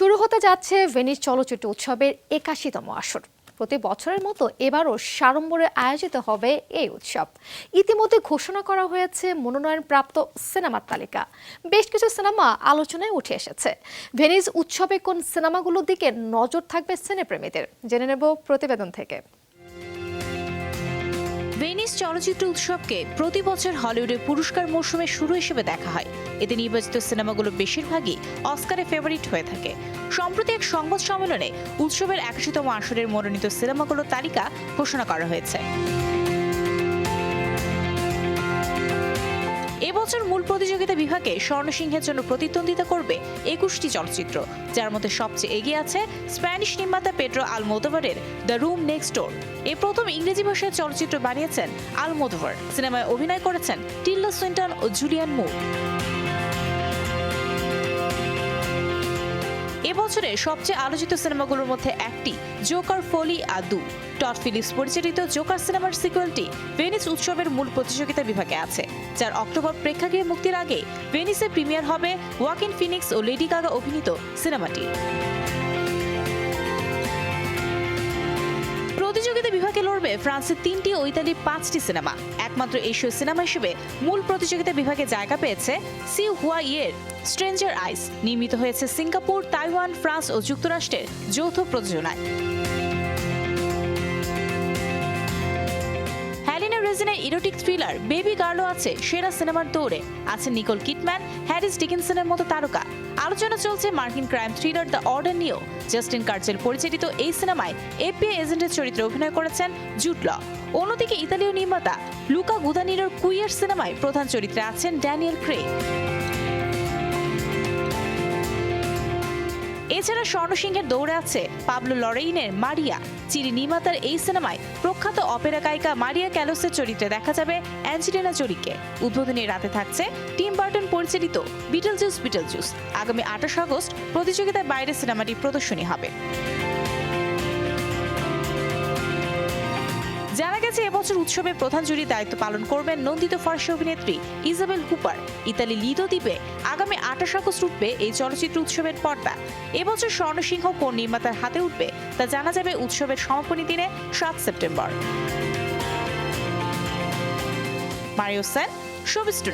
শুরু হতে যাচ্ছে ভেনিস চলচ্চিত্র উৎসবের একাশিতম আসর। প্রতি বছরের মতো এবারও সাড়ম্বরে আয়োজিত হবে এই উৎসব। ইতিমধ্যে ঘোষণা করা হয়েছে মনোনয়নপ্রাপ্ত সিনেমার তালিকা। বেশ কিছু সিনেমা আলোচনায় উঠে এসেছে। ভেনিস উৎসবে কোন সিনেমাগুলোর দিকে নজর থাকবে সিনেপ্রেমীদের? জেনে নেব প্রতিবেদন থেকে। ভেনিস চলচ্চিত্র উৎসবকে প্রতি বছর হলিউডের পুরস্কার মৌসুমের শুরু হিসেবে দেখা হয়। এতে নির্বাচিত সিনেমাগুলো বেশিরভাগই অস্কারে ফেভারিট হয়ে থাকে। সম্প্রতি এক সংবাদ সম্মেলনে উৎসবের একশোতম আসরের মনোনীত সিনেমাগুলোর তালিকা ঘোষণা করা হয়েছে। এবছর মূল প্রতিযোগিতা বিভাগে স্বর্ণসিংহের জন্য প্রতিদ্বন্দ্বিতা করবে একুশটি চলচ্চিত্র, যার মধ্যে সবচেয়ে এগিয়ে আছে স্প্যানিশ নির্মাতা পেড্রো আলমোদোভারের দ্য রুম নেক্সট ডোর। এ প্রথম ইংরেজি ভাষায় চলচ্চিত্র বানিয়েছেন আলমোদোভার। সিনেমায় অভিনয় করেছেন টিল্লা সুইন্টন ও জুলিয়ান মুর এবছরের সবচেয়ে আলোচিত সিনেমাগুলোর মধ্যে একটি জোকার ফলি আদু টট ফিলিপস পরিচালিত জোকার সিনেমার সিকুয়েলটি ভেনিস উৎসবের মূল প্রতিযোগিতা বিভাগে আছে, যার অক্টোবর প্রেক্ষাগৃহে মুক্তির আগে ভেনিসে প্রিমিয়ার হবে ওয়াকিন ফিনিক্স ও লেডি গাগা অভিনীত সিনেমাটি। প্রতিযোগিতা বিভাগে লড়বে ফ্রান্সের তিনটি ও ইতালির পাঁচটি সিনেমা। একমাত্র এশীয় সিনেমা হিসেবে মূল প্রতিযোগিতা বিভাগে জায়গা পেয়েছে সি হুয়া ইয়ের স্ট্রেঞ্জার আইস। নির্মিত হয়েছে সিঙ্গাপুর, তাইওয়ান, ফ্রান্স ও যুক্তরাষ্ট্রের যৌথ প্রযোজনায়। রেজিনের ইরোটিক থ্রিলার বেবি গার্লও আছে সেরা সিনেমার দৌড়ে। আছে নিকোল কিটম্যান হ্যারিস ডিকিনসনের মতো তারকা। আলোচনা চলছে মার্কিন ক্রাইম থ্রিলার দ্য অর্ডার নিয়েও। জাস্টিন কার্চেল পরিচালিত এই সিনেমায় এপিএ এজেন্টের চরিত্রে অভিনয় করেছেন জুটল অন্যদিকে ইতালীয় নির্মাতা লুকা গুদানিরোর কুইয়ার সিনেমায় প্রধান চরিত্রে আছেন ড্যানিয়েল ক্রে এছাড়া স্বর্ণসিংহের দৌড়ে আছে পাবলো লরেইনের মারিয়া। চিরি নির্মাতার এই সিনেমায় প্রখ্যাত অপেরা গায়িকা মারিয়া ক্যালোসের চরিত্রে দেখা যাবে অ্যাঞ্জেলিনা জোলিকে উদ্বোধনী রাতে থাকছে টিম বার্টন পরিচালিত বিটল জুস বিটল জুস আগামী আঠাশ আগস্ট প্রতিযোগিতার বাইরে সিনেমাটি প্রদর্শনী হবে। জানা গেছে এবছর উৎসবে প্রধান জুরির দায়িত্ব পালন করবেন নন্দিত ফরাসি অভিনেত্রী ইজাবেল হুপার ইতালি লিদো দ্বীপে আগামী আঠাশ আগস্ট উঠবে এই চলচ্চিত্র উৎসবের পর্দা। এবছর স্বর্ণসিংহ কোন নির্মাতার হাতে উঠবে তা জানা যাবে উৎসবের সমাপনী দিনে সাত সেপ্টেম্বর। মারিও সেন শোবিস টু